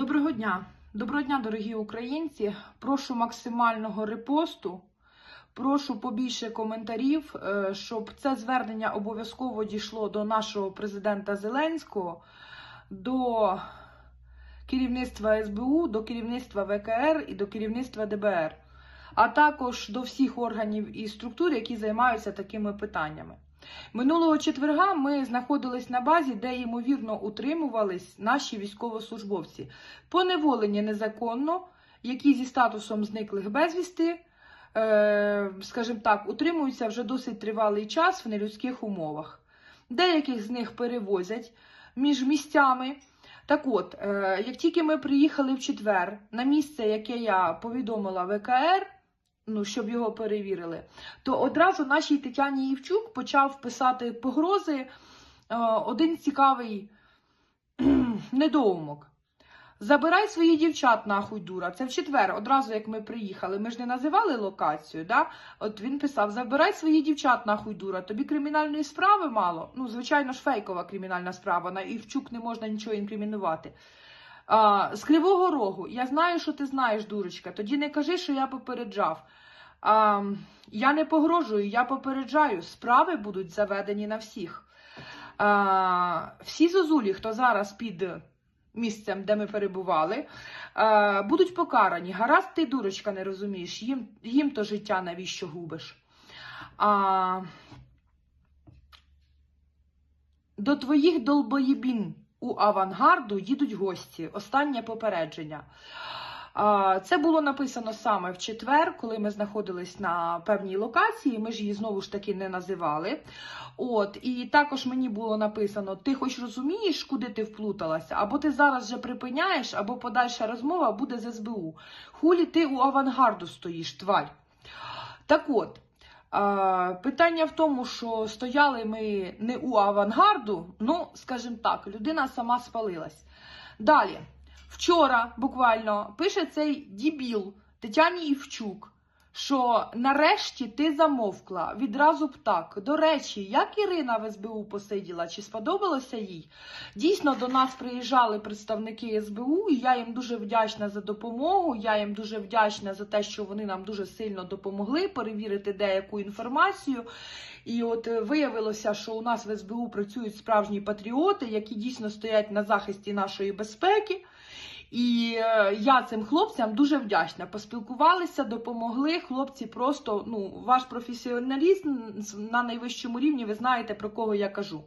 Доброго дня, доброго дня, дорогі українці. Прошу максимального репосту. Прошу побільше коментарів, е, щоб це звернення обов'язково дійшло до нашого президента Зеленського, до керівництва СБУ, до керівництва ВКР і до керівництва ДБР, а також до всіх органів і структур, які займаються такими питаннями. Минулого четверга ми знаходились на базі, де ймовірно утримувались наші військовослужбовці, поневолені незаконно, які зі статусом зниклих безвісти, е, скажімо так, утримуються вже досить тривалий час в нелюдських умовах. Деяких з них перевозять між місцями. Так от, е, як тільки ми приїхали в четвер на місце, яке я повідомила ВКР, ну, щоб його перевірили, то одразу нашій Тетяні Євчук почав писати погрози е, один цікавий недоумок. Забирай своїх дівчат нахуй, дура. Це в четвер, одразу як ми приїхали. Ми ж не називали локацію. Да? От він писав: Забирай своїх дівчат нахуй, дура. Тобі кримінальної справи мало. Ну, звичайно ж, фейкова кримінальна справа. На Івчук не можна нічого інкримінувати. З Кривого Рогу. Я знаю, що ти знаєш, дурочка. Тоді не кажи, що я попереджав. А, я не погрожую, я попереджаю. Справи будуть заведені на всіх. А, всі зозулі, хто зараз під місцем, де ми перебували, а, будуть покарані. Гаразд, ти, дурочка, не розумієш. Їм, їм то життя навіщо губиш. А, до твоїх долбоєбін у авангарду їдуть гості. Останнє попередження. Це було написано саме в четвер, коли ми знаходились на певній локації. Ми ж її знову ж таки не називали. От, і також мені було написано: ти хоч розумієш, куди ти вплуталася, або ти зараз вже припиняєш, або подальша розмова буде з СБУ. Хулі ти у авангарду стоїш, тварь. Так от. Питання в тому, що стояли ми не у авангарду, ну, скажімо так, людина сама спалилась. Далі, вчора буквально пише цей дібіл Тетяні Івчук, що нарешті ти замовкла відразу б так. До речі, як Ірина в СБУ посиділа, чи сподобалося їй? Дійсно, до нас приїжджали представники СБУ, і я їм дуже вдячна за допомогу. Я їм дуже вдячна за те, що вони нам дуже сильно допомогли перевірити деяку інформацію. І от е, виявилося, що у нас в СБУ працюють справжні патріоти, які дійсно стоять на захисті нашої безпеки. І е, я цим хлопцям дуже вдячна. Поспілкувалися, допомогли. Хлопці просто ну, ваш професіоналізм на найвищому рівні, ви знаєте про кого я кажу.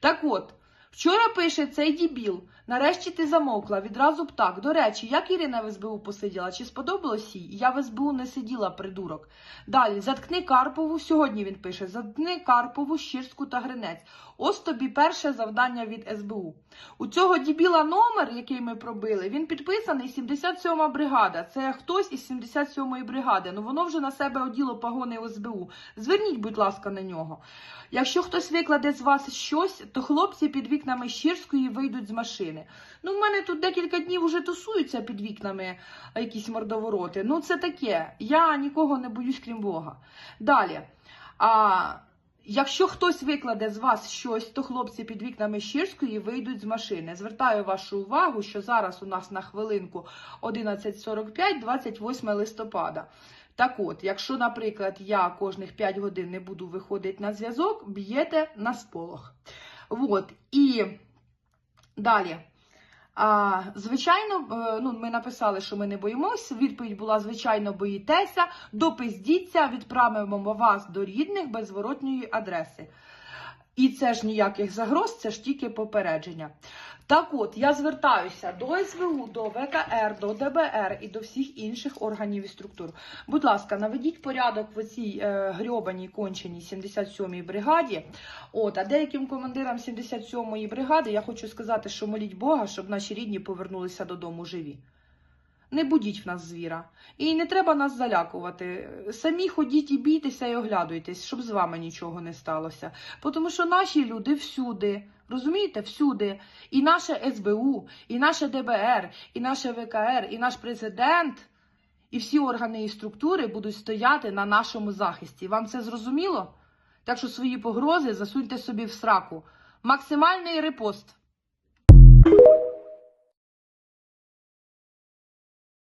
Так от. Вчора пише цей дібіл. Нарешті ти замовкла, відразу б так. До речі, як Ірина в СБУ посиділа? Чи сподобалось їй? Я в СБУ не сиділа, придурок. Далі, заткни Карпову, сьогодні він пише: заткни Карпову, Щирську та Гринець. Ось тобі перше завдання від СБУ. У цього дібіла номер, який ми пробили, він підписаний 77-ма бригада. Це хтось із 77-ї бригади. Ну воно вже на себе оділо пагони СБУ. Зверніть, будь ласка, на нього. Якщо хтось викладе з вас щось, то хлопці під вікнами Щирської вийдуть з машини. Ну, в мене тут декілька днів вже тусуються під вікнами якісь мордовороти. Ну, це таке. Я нікого не боюсь, крім Бога. Далі. А якщо хтось викладе з вас щось, то хлопці під вікнами Щирської вийдуть з машини. Звертаю вашу увагу, що зараз у нас на хвилинку 11.45, 28 листопада. Так от, якщо, наприклад, я кожних 5 годин не буду виходити на зв'язок, б'єте на сполох. От, і далі. А, звичайно, е, ну, ми написали, що ми не боїмося. Відповідь була: звичайно, боїтеся, допиздіться, відправимо вас до рідних без зворотньої адреси. І це ж ніяких загроз, це ж тільки попередження. Так от, я звертаюся до СВУ, до ВКР, до ДБР і до всіх інших органів і структур. Будь ласка, наведіть порядок в цій е, грьобаній конченій 77-й бригаді. От, а деяким командирам 77-ї бригади я хочу сказати, що моліть Бога, щоб наші рідні повернулися додому живі. Не будіть в нас звіра. І не треба нас залякувати. Самі ходіть і бійтеся і оглядуйтесь, щоб з вами нічого не сталося. Тому що наші люди всюди, розумієте, всюди. І наше СБУ, і наше ДБР, і наше ВКР, і наш президент, і всі органи і структури будуть стояти на нашому захисті. Вам це зрозуміло? Так що свої погрози засуньте собі в сраку. Максимальний репост.